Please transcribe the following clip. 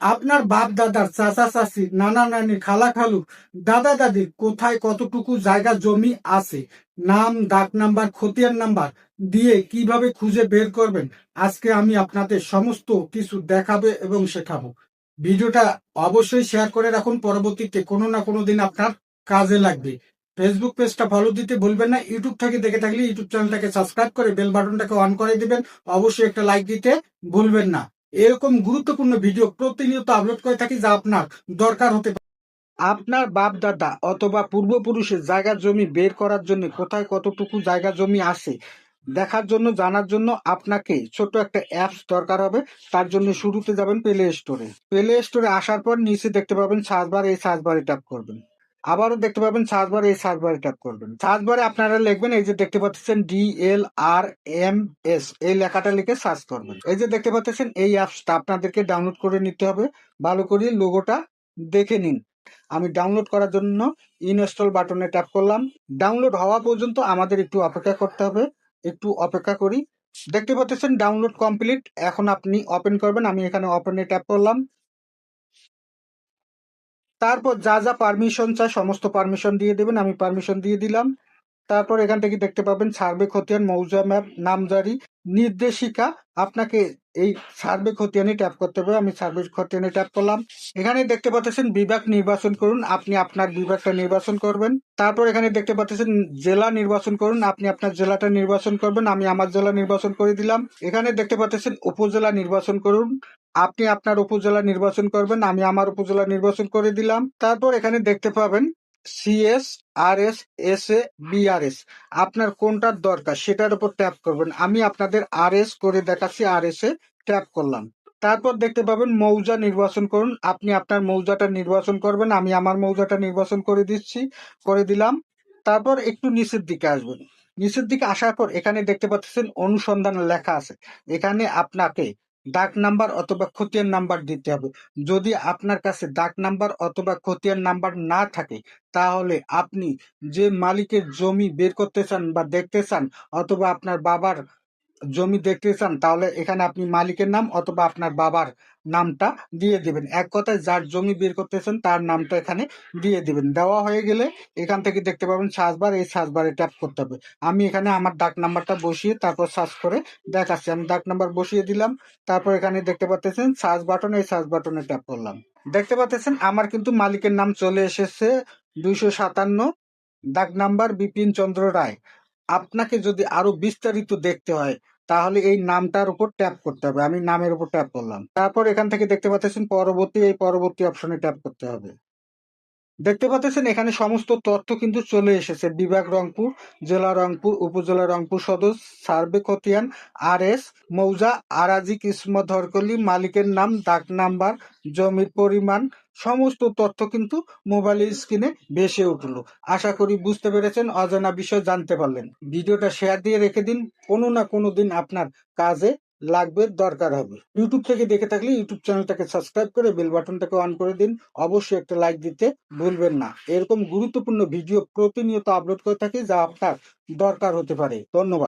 আপনার বাপ দাদার চাচা চাচি, নানা নানি, খালা খালু, দাদা দাদির কোথায় কতটুকু জায়গা, জমি আছে? নাম, ডাক নাম্বার, খতিয়ান নাম্বার দিয়ে কীভাবে খুঁজে বের করবেন? আজকে আমি আপনাদের সমস্ত কিছু দেখাবে এবং শেখাবো। ভিডিওটা অবশ্যই শেয়ার করে রাখুন, পরবর্তীতে কোনো না কোনো দিন আপনার কাজে লাগবে। ফেসবুক পেজটা ফলো দিতে ভুলবেন না ইউটিউব থেকে দেখে থাকলে ইউটিউব চ্যানেলটাকে সাবস্ক্রাইব করে বেল বাটনটাকে অন করে দিবেন। অবশ্যই একটা লাইক দিতে ভুলবেন না। এরকম গুরুত্বপূর্ণ ভিডিও প্রতিনিয়ত আপলোড করে থাকি যা আপনার দরকার হতে পারে। আপনার বাপ দাদা অথবা পূর্বপুরুষের জায়গা জমি বের করার জন্য কোথায় কতটুকু জায়গা জমি আছে, দেখার জন্য, জানার জন্য আপনাকে ছোট একটা অ্যাপস দরকার হবে। তার জন্য শুরুতে যাবেন প্লে স্টোরে প্লে স্টোরে আসার পর নিচে দেখতে পাবেন সার্চ বার এই সার্চ বারে ট্যাপ করবেন। আবারও দেখতে পাবেন সার্চ বারে এই সার্চ বারে ট্যাপ করবেন। সার্চ বারে আপনারা লিখবেন, এই যে দেখতে পাচ্ছেন D L R M S এই লেখাটা লিখে সার্চ করবেন। এই যে দেখতে পাচ্ছেন, এই অ্যাপসটা আপনাদেরকে ডাউনলোড করে নিতে হবে। ভালো করে লোগোটা দেখে নিন। আমি ডাউনলোড করার জন্য ইনস্টল বাটনে ট্যাপ করলাম। ডাউনলোড হওয়া পর্যন্ত আমাদের একটু অপেক্ষা করতে হবে। একটু অপেক্ষা করি। দেখতে পাচ্ছেন ডাউনলোড কমপ্লিট এখন আপনি ওপেন করবেন। আমি এখানে ওপেনে ট্যাপ করলাম। তারপর যা যা পারমিশন চাই, সমস্ত পারমিশন দিয়ে দেবেন, আমি পারমিশন দিয়ে দিলাম। তারপর এখান থেকে দেখতে পাবেন সার্ভে খতিয়ান, মৌজা ম্যাপ, নামজারি, নির্দেশিকা। আপনাকে এই সার্ভে খতিয়ানে ট্যাপ করতে হবে, আমি সার্ভে খতিয়ানে ট্যাপ করলাম। এখানে দেখতে পাচ্ছেন বিভাগ নির্বাচন করুন, আপনি আপনার বিভাগটা নির্বাচন করবেন। তারপর এখানে দেখতে পাচ্ছেন জেলা নির্বাচন করুন, আপনি আপনার জেলাটা নির্বাচন করবেন, আমি আমার জেলা নির্বাচন করে দিলাম। এখানে দেখতে পাচ্ছেন উপজেলা নির্বাচন করুন আপনি আপনার উপজেলা নির্বাচন করবেন, আমি আমার উপজেলা নির্বাচন করে দিলাম। তারপর এখানে দেখতে পাবেন CS R S S A BRS আপনার কোনটার দরকার সেটার উপর ট্যাপ করবেন। আমি আপনাদের আর এস করে দেখাচ্ছি আর এস এ ট্যাপ করলাম। তারপর দেখতে পাবেন মৌজা নির্বাচন করুন। আপনি আপনার মৌজাটা নির্বাচন করবেন, আমি আমার মৌজাটা নির্বাচন করে দিচ্ছি, করে দিলাম। তারপর একটু নিচের দিকে আসবেন। নিচের দিকে আসার পর এখানে দেখতে পাচ্ছেন অনুসন্ধান লেখা আছে। এখানে আপনাকে ডাক নাম্বার অথবা খতিয়ান নাম্বার দিতে হবে। যদি আপনার কাছে ডাক নাম্বার অথবা খতিয়ান নাম্বার না থাকে, তাহলে আপনি যে মালিকের জমি বের করতে চান বা দেখতে চান, অথবা আপনার বাবার জমি দেখতে চান, তাহলে এখানে আপনি মালিকের নাম অথবা আপনার বাবার নামটা দিয়ে দিবেন। এক কথায় যার জমি বের করতেছেন, তার নামটা এখানে দিয়ে দিবেন। দেওয়া হয়ে গেলে এখান থেকে দেখতে পাবেন সার্চবার এই সার্চবারে ট্যাপ করতে হবে। আমি এখানে আমার ডাক নাম্বারটা বসিয়ে তারপর সার্চ করে দেখাচ্ছি। আমি ডাক নাম্বার বসিয়ে দিলাম, তারপর এখানে দেখতে পাচ্ছেন সার্চ বাটন এই সার্চ বাটনে ট্যাপ করলাম। দেখতে পাচ্ছেন আমার কিন্তু মালিকের নাম চলে এসেছে দুইশো সাতান্ন, ডাক নাম্বার বিপিন চন্দ্র রায়। আপনাকে যদি আরও বিস্তারিত দেখতে হয়, তাহলে এই নামটার উপর ট্যাপ করতে হবে। আমি নামের উপর ট্যাপ করলাম। তারপর এখান থেকে দেখতে পাচ্ছেন, পরবর্তী, এই পরবর্তী অপশনে ট্যাপ করতে হবে। দেখতে পাচ্ছেন, এখানে সমস্ত তথ্য কিন্তু চলে এসেছে। বিভাগ রংপুর, জেলা রংপুর, উপজেলা রংপুর সদর সার্ভে খতিয়ান আর এস মৌজা, আরাজি কিসমত হরকলি মালিকের নাম, ডাক নাম্বার, জমির পরিমাণ, সমস্ত তথ্য কিন্তু মোবাইল স্ক্রিনে ভেসে উঠল। আশা করি বুঝতে পেরেছেন, অজানা বিষয় জানতে পারলেন। ভিডিওটা শেয়ার দিয়ে রেখে দিন, কোনো না কোনো দিন আপনার কাজে লাগবে, দরকার হবে। ইউটিউব থেকে দেখে থাকলে ইউটিউব চ্যানেলটাকে সাবস্ক্রাইব করে বেল বাটনটাকে অন করে দিন। অবশ্যই একটা লাইক দিতে ভুলবেন না। এরকম গুরুত্বপূর্ণ ভিডিও প্রতিনিয়ত আপলোড করে থাকি যা আপনার দরকার হতে পারে। ধন্যবাদ।